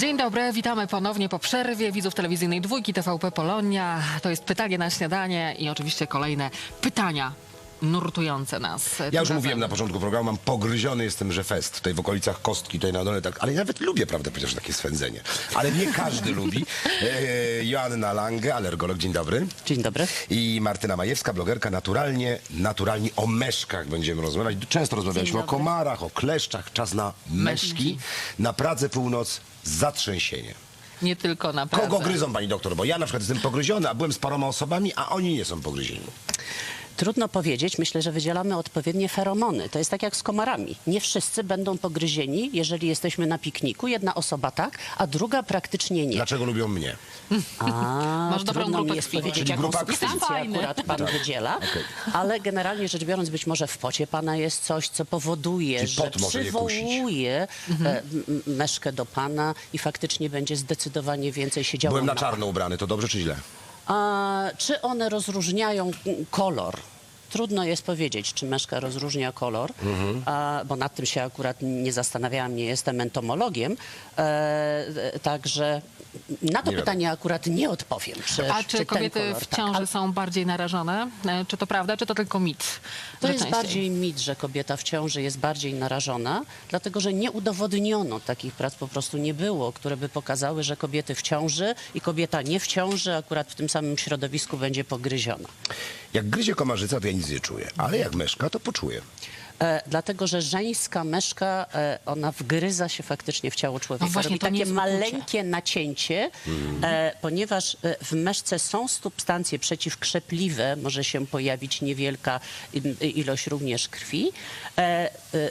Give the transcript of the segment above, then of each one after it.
Dzień dobry, witamy ponownie po przerwie widzów telewizyjnej dwójki TVP Polonia. To jest pytanie na śniadanie i oczywiście kolejne pytania nurtujące nas. Tym Ja już razem. mówiłem na początku programu, mam pogryziony jestem, że fest tutaj w okolicach kostki, tutaj na dole, tak, ale ja nawet lubię, prawdę powiedziawszy, takie swędzenie. Ale nie każdy lubi. E, Joanna Lange, alergolog, dzień dobry. Dzień dobry. I Martyna Majewska, blogerka, naturalnie, naturalnie o meszkach będziemy rozmawiać. Często rozmawialiśmy o komarach, o kleszczach, czas na meszki. Meszki. Na Pradze Północ zatrzęsienie. Nie tylko na Kogo Pradze. gryzą, pani doktor? Bo ja na przykład jestem pogryziony, a byłem z paroma osobami, a oni nie są pogryzieni. Trudno powiedzieć, myślę, że wydzielamy odpowiednie feromony. To jest tak jak z komarami. Nie wszyscy będą pogryzieni, jeżeli jesteśmy na pikniku. Jedna osoba tak, a druga praktycznie nie. Dlaczego lubią mnie? A, Masz dobrą trudno grupę mi jest krwi. powiedzieć, Czyli jaką grupa krwi. substancję Fajny. akurat pan wydziela, ale generalnie rzecz biorąc, być może w pocie pana jest coś, co powoduje, Czyli że pot może przywołuje e, m- m- meszkę do pana i faktycznie będzie zdecydowanie więcej się działo. Byłem na czarno ubrany, to dobrze czy źle? A czy one rozróżniają kolor? Trudno jest powiedzieć, czy meszka rozróżnia kolor, a, bo nad tym się akurat nie zastanawiałam, nie jestem entomologiem. E, e, także na to Nie pytanie akurat nie odpowiem. Czy, A czy ten kobiety kolor, w tak. ciąży Ale są bardziej narażone? E, Czy to prawda, czy to tylko mit? To że jest częściej? bardziej mit, że kobieta w ciąży jest bardziej narażona, dlatego że nie udowodniono takich prac, po prostu nie było, które by pokazały, że kobiety w ciąży i kobieta nie w ciąży akurat w tym samym środowisku będzie pogryziona. Jak gryzie komarzyca, to ja nic nie czuję, ale jak meszka, to poczuję. E, dlatego, że żeńska myszka, e, ona wgryza się faktycznie w ciało człowieka. No właśnie, Robi takie maleńkie nacięcie, e, ponieważ w myszce są substancje przeciwkrzepliwe, może się pojawić niewielka ilość również krwi.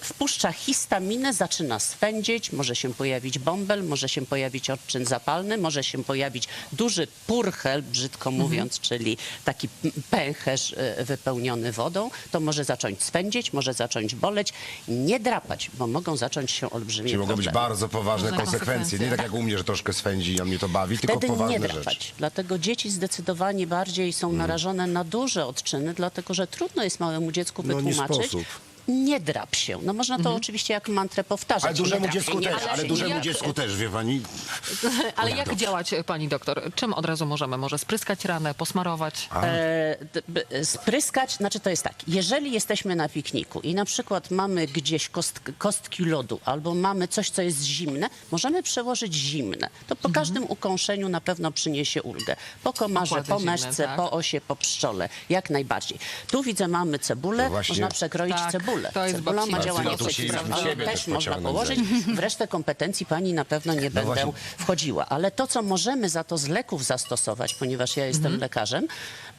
Wpuszcza histaminę, zaczyna swędzić, może się pojawić bąbel, może się pojawić odczyn zapalny, może się pojawić duży purchel, brzydko Mhm. mówiąc, czyli taki pęcherz wypełniony wodą. To może zacząć swędzić, może zacząć boleć, nie drapać, bo mogą zacząć się olbrzymie Czyli mogą być problemy. bardzo poważne Poważne konsekwencje. konsekwencje. Nie tak jak u mnie, że troszkę swędzi i on mnie to bawi, tylko Wtedy nie poważne drapać. rzeczy. Dlatego dzieci zdecydowanie bardziej są Mm. narażone na duże odczyny, dlatego że trudno jest małemu dziecku No, nie wytłumaczyć. sposób. Nie drap się. No można to oczywiście jak mantrę powtarzać. Ale dużemu nie drap dziecku nie też, drap ale się, dużemu dziecku też, wie pani. Ale jak działać, pani doktor? Czym od razu możemy? Może spryskać ranę, posmarować? E, d- b- spryskać, znaczy to jest tak, jeżeli jesteśmy na pikniku i na przykład mamy gdzieś kost, kostki lodu albo mamy coś, co jest zimne, możemy przełożyć zimne. To Mhm. po każdym ukąszeniu na pewno przyniesie ulgę. Po komarze, Okłady po zimne, meszce, tak. po osie, po pszczole. Jak najbardziej. Tu widzę, mamy cebulę, To właśnie- można przekroić Tak, cebulę. To jest Cebula babcina. ma działanie Ale tu chcieliśmy przeciwzapalne, siebie też można położyć. W resztę kompetencji pani na pewno nie będę właśnie. wchodziła. Ale to, co możemy za to z leków zastosować, ponieważ ja jestem lekarzem,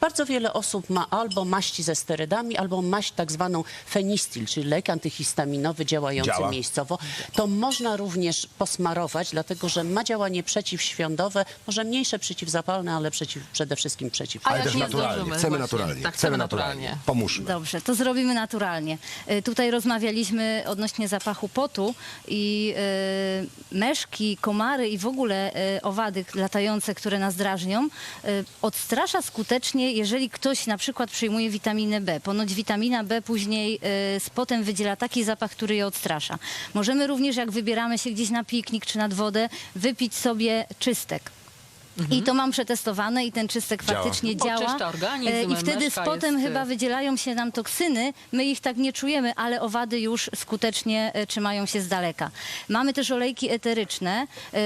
bardzo wiele osób ma albo maści ze sterydami, albo maść tak zwaną fenistil, czyli lek antyhistaminowy działający Działa. miejscowo. To można również posmarować, dlatego że ma działanie przeciwświądowe, może mniejsze przeciwzapalne, ale przeciw, przede wszystkim przeciw. A Ale jak też nie naturalnie. zdążymy, Chcemy naturalnie. Tak, chcemy chcemy naturalnie. naturalnie. Pomóżmy. Dobrze, to zrobimy naturalnie. Y, Tutaj rozmawialiśmy odnośnie zapachu potu i y, meszki, komary i w ogóle y, owady latające, które nas drażnią, odstrasza skutecznie, jeżeli ktoś na przykład przyjmuje witaminę B. Ponoć witamina B później z potem wydziela taki zapach, który je odstrasza. Możemy również, jak wybieramy się gdzieś na piknik czy nad wodę, wypić sobie czystek. I to mam przetestowane i ten czystek Działa. faktycznie działa. Oczyszcza organizm, E, I wtedy z meszka potem jest, chyba y, wydzielają się nam toksyny, my ich tak nie czujemy, ale owady już skutecznie e, trzymają się z daleka. Mamy też olejki eteryczne. E,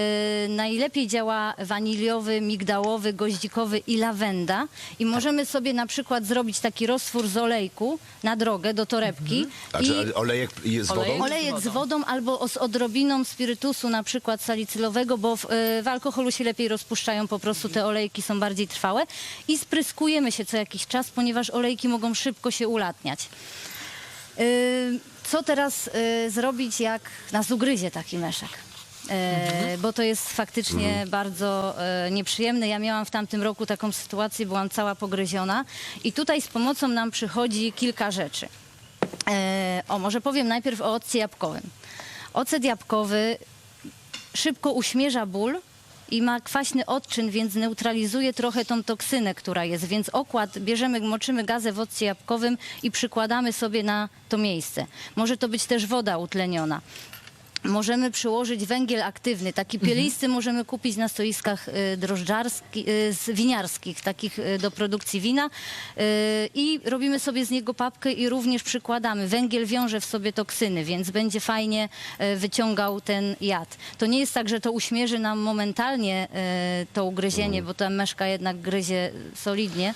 Najlepiej działa waniliowy, migdałowy, goździkowy i lawenda. I możemy sobie na przykład zrobić taki roztwór z olejku na drogę do torebki. Znaczy, I olejek z wodą? Olejek? olejek z wodą. wodą albo o- z odrobiną spirytusu, na przykład salicylowego, bo w, w alkoholu się lepiej rozpuszczają, po prostu te olejki są bardziej trwałe. I spryskujemy się co jakiś czas, ponieważ olejki mogą szybko się ulatniać. Y, Co teraz y, zrobić, jak nas ugryzie taki meszek? E, Bo to jest faktycznie bardzo e, nieprzyjemne. Ja miałam w tamtym roku taką sytuację, byłam cała pogryziona i tutaj z pomocą nam przychodzi kilka rzeczy. E, o, może powiem najpierw o occie jabłkowym. Ocet jabłkowy szybko uśmierza ból i ma kwaśny odczyn, więc neutralizuje trochę tą toksynę, która jest. Więc okład bierzemy, moczymy gazę w occie jabłkowym i przykładamy sobie na to miejsce. Może to być też woda utleniona. Możemy przyłożyć węgiel aktywny. Taki pielisty możemy kupić na stoiskach y, drożdżarskich, y, winiarskich, takich y, do produkcji wina. I robimy sobie z niego papkę i również przykładamy. Węgiel wiąże w sobie toksyny, więc będzie fajnie wyciągał ten jad. To nie jest tak, że to uśmierzy nam momentalnie to ugryzienie, bo ta myszka jednak gryzie solidnie.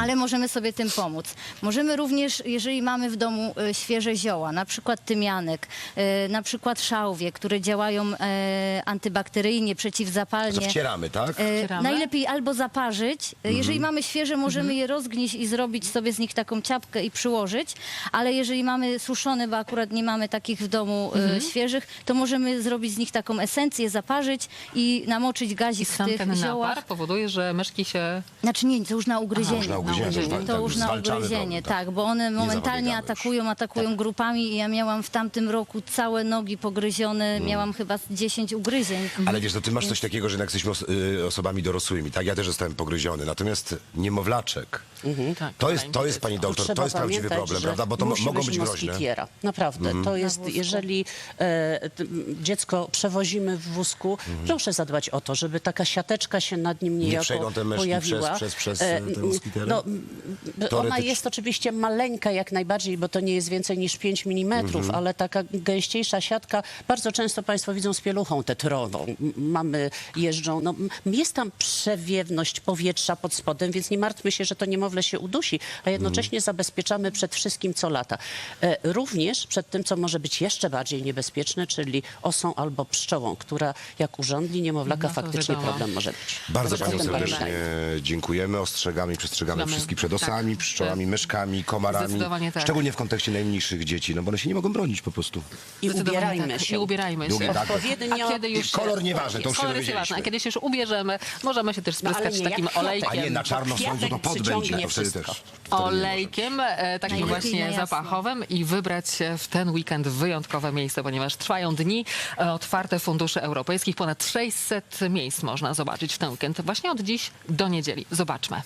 Ale możemy sobie tym pomóc. Możemy również, jeżeli mamy w domu świeże zioła, na przykład tymianek, na przykład szałwie, które działają e, antybakteryjnie, przeciwzapalnie. To wcieramy, tak? E, Wcieramy? najlepiej albo zaparzyć. E, Jeżeli mamy świeże, możemy je rozgnieść i zrobić sobie z nich taką ciapkę i przyłożyć, ale jeżeli mamy suszone, bo akurat nie mamy takich w domu e, świeżych, to możemy zrobić z nich taką esencję, zaparzyć i namoczyć I gazik w sam tych ten ziołach. napar powoduje, że myszki się... Znaczy nie, to już na ugryzienie. już na ugryzienie, ugryzienie. tak, To tak, już na zwalczamy ugryzienie, problem, tak, bo one momentalnie zapobiegamy już. atakują, atakują grupami i ja miałam w tamtym roku całe nogi pogryzione, Mm. miałam chyba z 10 ugryzień. Ale wiesz, to ty masz coś takiego, że jednak jesteśmy os- y, osobami dorosłymi, tak? Ja też zostałem pogryziony. Natomiast niemowlaczek, Tak, to jest, to jest, pani doktor, to jest prawdziwy pamiętać, problem, że prawda? Bo to mo- musi mogą być groźne. moskitiera. Naprawdę. To jest, jeżeli e, t- dziecko przewozimy w wózku, proszę zadbać o to, żeby taka siateczka się nad nim niejako przejdą te pojawiła. przez- przez- przez, E, te moskitery? No, m, ona Teoretycznie. jest oczywiście maleńka jak najbardziej, bo to nie jest więcej niż 5 mm, ale taka gęściejsza siatka, bardzo często Państwo widzą z pieluchą tetrową. M- Mamy jeżdżą, no, jest tam przewiewność powietrza pod spodem, więc nie martwmy się, że to niemowlę się udusi, a jednocześnie zabezpieczamy przed wszystkim, co lata. E, również przed tym, co może być jeszcze bardziej niebezpieczne, czyli osą albo pszczołą, która jak urządli niemowlaka, No faktycznie wiadomo. problem może być. Bardzo panią serdecznie pamiętajmy. dziękujemy, ostrzegamy i przestrzegamy wszystkich przed tak. osami, pszczołami, myszkami, komarami. Zdecydowanie tak. Szczególnie w kontekście najmniejszych dzieci, no bo one się nie mogą bronić po prostu. I ubierajmy tak. się. I ubierajmy się. tak. Odpowiednio A kiedy już Kolor nieważny, to już się Kolor jest nieważny. A kiedy się już ubierzemy, możemy się też No, spryskać nie jak takim olejkiem. A nie, na czarno w słońcu to pot będzie, to wtedy też. nie olejkiem, e, takim na właśnie zapachowym i wybrać się w ten weekend w wyjątkowe miejsce, ponieważ trwają dni e, otwarte funduszy europejskich. Ponad 600 miejsc można zobaczyć w ten weekend, właśnie od dziś do niedzieli. Zobaczmy.